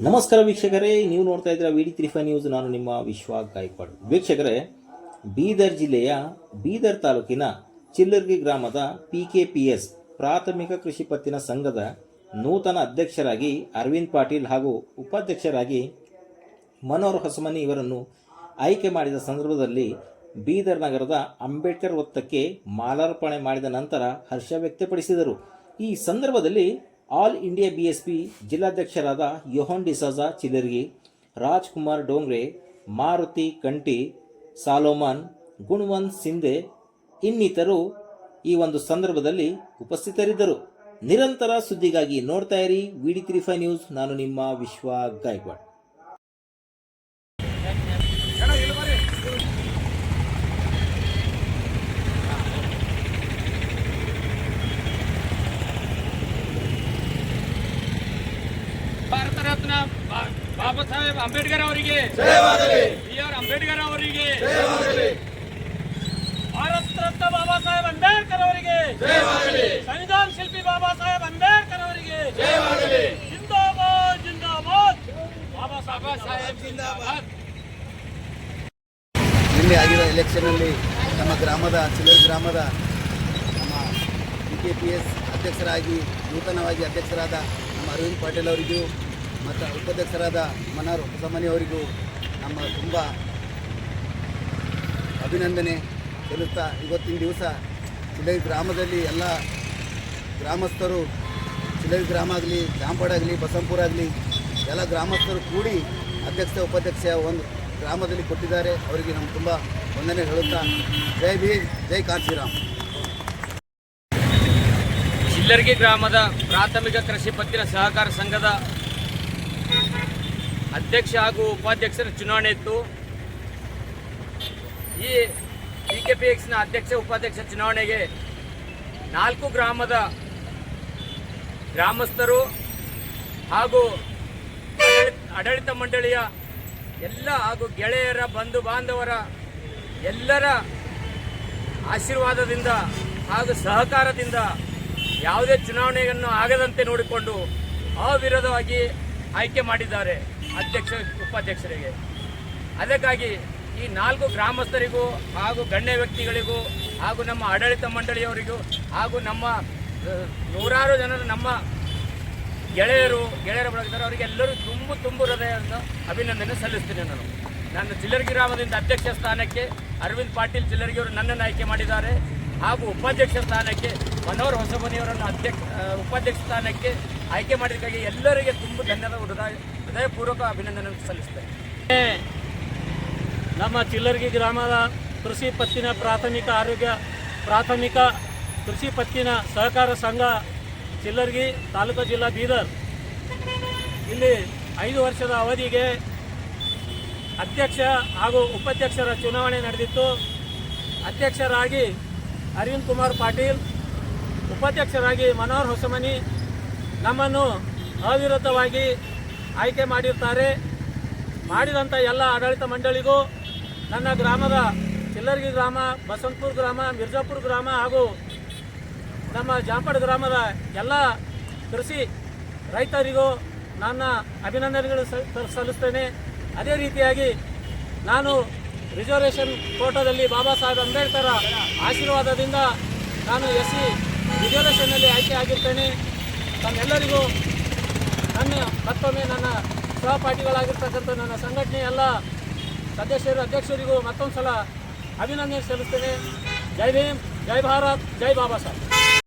ನಮಸ್ಕಾರ ವೀಕ್ಷಕರೇ, ನೀವು ನೋಡ್ತಾ ಇದ್ದೀರಾ ವಿ ಡಿ ತ್ರಿಫೈ ನ್ಯೂಸ್. ನಾನು ನಿಮ್ಮ ವಿಶ್ವ ಗಾಯಕ್ವಾಡ್. ವೀಕ್ಷಕರೇ, ಬೀದರ್ ಜಿಲ್ಲೆಯ ಬೀದರ್ ತಾಲೂಕಿನ ಚಿಲ್ಲರ್ಗಿ ಗ್ರಾಮದ ಪಿ ಕೆ ಪಿ ಎಸ್ ಪ್ರಾಥಮಿಕ ಕೃಷಿ ಪತ್ತಿನ ಸಂಘದ ನೂತನ ಅಧ್ಯಕ್ಷರಾಗಿ ಅರವಿಂದ್ ಪಾಟೀಲ್ ಹಾಗೂ ಉಪಾಧ್ಯಕ್ಷರಾಗಿ ಮನೋಹರ್ ಹೊಸಮನಿ ಇವರನ್ನು ಆಯ್ಕೆ ಮಾಡಿದ ಸಂದರ್ಭದಲ್ಲಿ ಬೀದರ್ ನಗರದ ಅಂಬೇಡ್ಕರ್ ವೃತ್ತಕ್ಕೆ ಮಾಲಾರ್ಪಣೆ ಮಾಡಿದ ನಂತರ ಹರ್ಷ ವ್ಯಕ್ತಪಡಿಸಿದರು. ಈ ಸಂದರ್ಭದಲ್ಲಿ ಆಲ್ ಇಂಡಿಯಾ ಬಿಎಸ್ಪಿ ಜಿಲ್ಲಾಧ್ಯಕ್ಷರಾದ ಯೋಹನ್ ಡಿಸಾಜಾ ಚಿಲರ್ಗಿ ರಾಜ್ಕುಮಾರ್ ಡೋಂಗ್ರೆ, ಮಾರುತಿ ಕಂಟಿ, ಸಾಲೋಮನ್, ಗುಣವಂತ್ ಸಿಂಧೆ ಇನ್ನಿತರು ಈ ಒಂದು ಸಂದರ್ಭದಲ್ಲಿ ಉಪಸ್ಥಿತರಿದ್ದರು. ನಿರಂತರ ಸುದ್ದಿಗಾಗಿ ನೋಡ್ತಾ ಇರಿ ತ್ರೀ ಫೈವ್ ನ್ಯೂಸ್. ನಾನು ನಿಮ್ಮ ವಿಶ್ವ ಗಾಯಕ್ವಾಡ್ ಭಾರತ ರತ್ನ ಬಾ- ಬಾಬಾ ಸಾಹೇಬ್ ಅಂಬೇಡ್ಕರ್ ಅವರಿಗೆ. ಬಿ ಆರ್ ಅಂಬೇಡ್ಕರ್ ಅವರಿಗೆ. ಭಾರತ ರತ್ನ ಬಾಬಾ ಸಾಹೇಬ್ ಅಂಬೇಡ್ಕರ್ ಅವರಿಗೆ. ಸಂವಿಧಾನ ಶಿಲ್ಪಿ ಬಾಬಾ ಸಾಹೇಬ್ ಅಂಬೇಡ್ಕರ್ ಅವರಿಗೆ. ಜಿಂದಾಬಾದ್ ಜಿಂದಾಬಾದ್. ಬಾಬಾ ಸಾಹೇಬ್ ಜಿಂದಾಬಾದ್. ನಿನ್ನೆ ಆಗಿರೋ ಎಲೆಕ್ಷನಲ್ಲಿ ನಮ್ಮ ಗ್ರಾಮದ ಚಿಲ್ಲರ್ ಗ್ರಾಮದ ನಮ್ಮ ಬಿ ಕೆ ಪಿ ಎಸ್ ಅಧ್ಯಕ್ಷರಾಗಿ ನೂತನವಾಗಿ ಅಧ್ಯಕ್ಷರಾದ ನಮ್ಮ ಅರವಿಂದ್ ಪಾಟೀಲ್ ಅವರಿಗೂ ಮತ್ತು ಉಪಾಧ್ಯಕ್ಷರಾದ ಮನಾರ್ ಹೊಸಮನಿ ಅವರಿಗೂ ನಮ್ಮ ತುಂಬ ಅಭಿನಂದನೆ ಸಲ್ಲಿಸ್ತಾ ಇವತ್ತಿನ ದಿವಸ ಚಿಲೈ ಗ್ರಾಮದಲ್ಲಿ ಎಲ್ಲ ಗ್ರಾಮಸ್ಥರು, ಚಿಲೈ ಗ್ರಾಮ ಆಗಲಿ ಜಾಂಪಾಡಾಗಲಿ ಬಸಂಪುರ ಆಗಲಿ, ಎಲ್ಲ ಗ್ರಾಮಸ್ಥರು ಕೂಡಿ ಅಧ್ಯಕ್ಷ, ಉಪಾಧ್ಯಕ್ಷ ಒಂದು ಗ್ರಾಮದಲ್ಲಿ ಕೊಟ್ಟಿದ್ದಾರೆ. ಅವರಿಗೆ ನಮ್ಮ ತುಂಬ ವಂದನೆ ಹೇಳುತ್ತಾ ಜೈ ಭೀಮ್, ಜೈ ಕಾಂಚೀರಾಮ್ ಚಿಲ್ಲರ್ಗಿ ಗ್ರಾಮದ ಪ್ರಾಥಮಿಕ ಕೃಷಿ ಪತ್ತಿನ ಸಹಕಾರ ಸಂಘದ ಅಧ್ಯಕ್ಷ ಹಾಗೂ ಉಪಾಧ್ಯಕ್ಷರ ಚುನಾವಣೆ ಇತ್ತು. ಈ ಪಿ ಕೆ ಪಿ ಎಕ್ಸ್ನ ಅಧ್ಯಕ್ಷ, ಉಪಾಧ್ಯಕ್ಷ ಚುನಾವಣೆಗೆ ನಾಲ್ಕು ಗ್ರಾಮದ ಗ್ರಾಮಸ್ಥರು ಹಾಗೂ ಆಡಳಿತ- ಮಂಡಳಿಯ ಎಲ್ಲ ಹಾಗೂ ಗೆಳೆಯರ, ಬಂಧು ಬಾಂಧವರ ಎಲ್ಲರ ಆಶೀರ್ವಾದದಿಂದ ಹಾಗೂ ಸಹಕಾರದಿಂದ ಯಾವುದೇ ಚುನಾವಣೆಯನ್ನು ಆಗದಂತೆ ನೋಡಿಕೊಂಡು ಅವಿರೋಧವಾಗಿ ಆಯ್ಕೆ ಮಾಡಿದ್ದಾರೆ ಅಧ್ಯಕ್ಷ, ಉಪಾಧ್ಯಕ್ಷರಿಗೆ. ಅದಕ್ಕಾಗಿ ಈ ನಾಲ್ಕು ಗ್ರಾಮಸ್ಥರಿಗೂ ಹಾಗೂ ಗಣ್ಯ ವ್ಯಕ್ತಿಗಳಿಗೂ ಹಾಗೂ ನಮ್ಮ ಆಡಳಿತ ಮಂಡಳಿಯವರಿಗೂ ಹಾಗೂ ನಮ್ಮ ನೂರಾರು ಜನರು ನಮ್ಮ ಗೆಳೆಯರು, ಗೆಳೆಯರ ಬಳಗಿದ್ದಾರೆ ಅವರಿಗೆಲ್ಲರೂ ತುಂಬು ತುಂಬು ಹೃದಯದ ಅಭಿನಂದನೆ ಸಲ್ಲಿಸ್ತೀನಿ ನಾನು. ನನ್ನ ಚಿಲ್ಲರ್ಗಿ ಗ್ರಾಮದಿಂದ ಅಧ್ಯಕ್ಷ ಸ್ಥಾನಕ್ಕೆ ಅರವಿಂದ್ ಪಾಟೀಲ್ ಚಿಲ್ಲರ್ಗಿಯವರು ನನ್ನನ್ನು ಆಯ್ಕೆ ಮಾಡಿದ್ದಾರೆ. ಹಾಗೂ ಉಪಾಧ್ಯಕ್ಷ ಸ್ಥಾನಕ್ಕೆ ಮನೋಹರ್ ಹೊಸಮನಿಯವರನ್ನು ಅಧ್ಯಕ್ಷ ಉಪಾಧ್ಯಕ್ಷ ಸ್ಥಾನಕ್ಕೆ ಆಯ್ಕೆ ಮಾಡಿದ್ದಕ್ಕಾಗಿ ಎಲ್ಲರಿಗೆ ತುಂಬ ಧನ್ಯವಾದ, ಹೃದಯ, ಹೃದಯಪೂರ್ವಕ ಅಭಿನಂದನೆ ಸಲ್ಲಿಸ್ತೇನೆ. ನಮ್ಮ ಚಿಲ್ಲರ್ಗಿ ಗ್ರಾಮದ ಕೃಷಿ ಪತ್ತಿನ ಪ್ರಾಥಮಿಕ ಆರೋಗ್ಯ, ಪ್ರಾಥಮಿಕ ಕೃಷಿ ಪತ್ತಿನ ಸಹಕಾರ ಸಂಘ ಚಿಲ್ಲರ್ಗಿ ತಾಲೂಕು ಜಿಲ್ಲಾ ಬೀದರ್. ಇಲ್ಲಿ ಐದು ವರ್ಷದ ಅವಧಿಗೆ ಅಧ್ಯಕ್ಷ ಹಾಗೂ ಉಪಾಧ್ಯಕ್ಷರ ಚುನಾವಣೆ ನಡೆದಿತ್ತು. ಅಧ್ಯಕ್ಷರಾಗಿ ಅರವಿಂದ್ ಕುಮಾರ್ ಪಾಟೀಲ್ ಉಪಾಧ್ಯಕ್ಷರಾಗಿ ಮನೋಹರ್ ಹೊಸಮನಿ ನಮ್ಮನ್ನು ಅವಿರುದ್ಧವಾಗಿ ಆಯ್ಕೆ ಮಾಡಿರ್ತಾರೆ. ಮಾಡಿದಂಥ ಎಲ್ಲ ಆಡಳಿತ ಮಂಡಳಿಗೂ ನನ್ನ ಗ್ರಾಮದ ಚಿಲ್ಲರ್ಗಿ ಗ್ರಾಮ ಬಸಂತಪುರ ಗ್ರಾಮ, ಮಿರ್ಜಾಪುರ ಗ್ರಾಮ ಹಾಗೂ ನಮ್ಮ ಜಾಂಪಡ ಗ್ರಾಮದ ಎಲ್ಲ ಕೃಷಿ ರೈತರಿಗೂ ನನ್ನ ಅಭಿನಂದನೆಗಳು ಸಲ್- ಸಲ್ಲಿಸ್ತೇನೆ. ಅದೇ ರೀತಿಯಾಗಿ ನಾನು ರಿಸರ್ವೇಷನ್ ಕೋಟಾದಲ್ಲಿ ಬಾಬಾ ಸಾಹೇಬ್ ಅಂಬೇಡ್ಕರ್ ಆಶೀರ್ವಾದದಿಂದ ನಾನು ಎಸ್ ಸಿ ರಿಸರ್ವೇಷನ್ನಲ್ಲಿ ಆಯ್ಕೆ ಆಗಿರ್ತೇನೆ. ತಮ್ಮೆಲ್ಲರಿಗೂ ನನ್ನ ಮತ್ತೊಮ್ಮೆ ನನ್ನ ಸಹಪಾಠಿಗಳಾಗಿರ್ತಕ್ಕಂಥ ನನ್ನ ಸಂಘಟನೆ ಎಲ್ಲ ಸದಸ್ಯರು, ಅಧ್ಯಕ್ಷರಿಗೂ ಮತ್ತೊಂದು ಸಲ ಅಭಿನಂದನೆ ಸಲ್ಲಿಸ್ತೇನೆ. ಜೈ ಭೀಮ್, ಜೈ ಭಾರತ್, ಜೈ ಬಾಬಾ ಸಾಹೇಬ್.